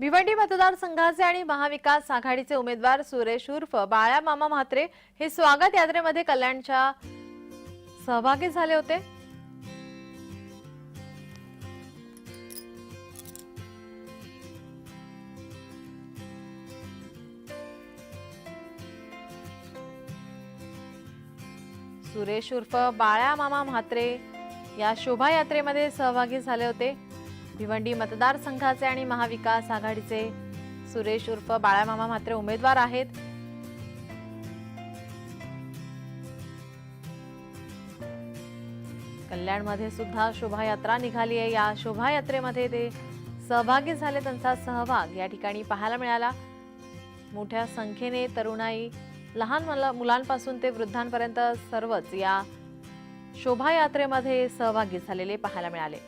भिवंडी मतदारसंघाचे आणि महाविकास आघाडीचे उमेदवार सुरेश उर्फ बाळ्या मामा म्हात्रे हे स्वागत यात्रेमध्ये कल्याणच्या सहभागी झाले होते. सुरेश उर्फ बाळ्या मामा म्हात्रे या शोभायात्रेमध्ये सहभागी झाले होते. भिवंडी मतदारसंघाचे आणि महाविकास आघाडीचे सुरेश उर्फ बाळामामा मात्र उमेदवार आहेत. कल्याणमध्ये सुद्धा शोभायात्रा निघाली आहे. या शोभायात्रेमध्ये ते सहभागी झाले त्यांचा सहभाग या ठिकाणी पाहायला मिळाला. मोठ्या संख्येने तरुणाई लहान मला मुलांपासून ते वृद्धांपर्यंत सर्वच या शोभायात्रेमध्ये सहभागी झालेले पाहायला मिळाले.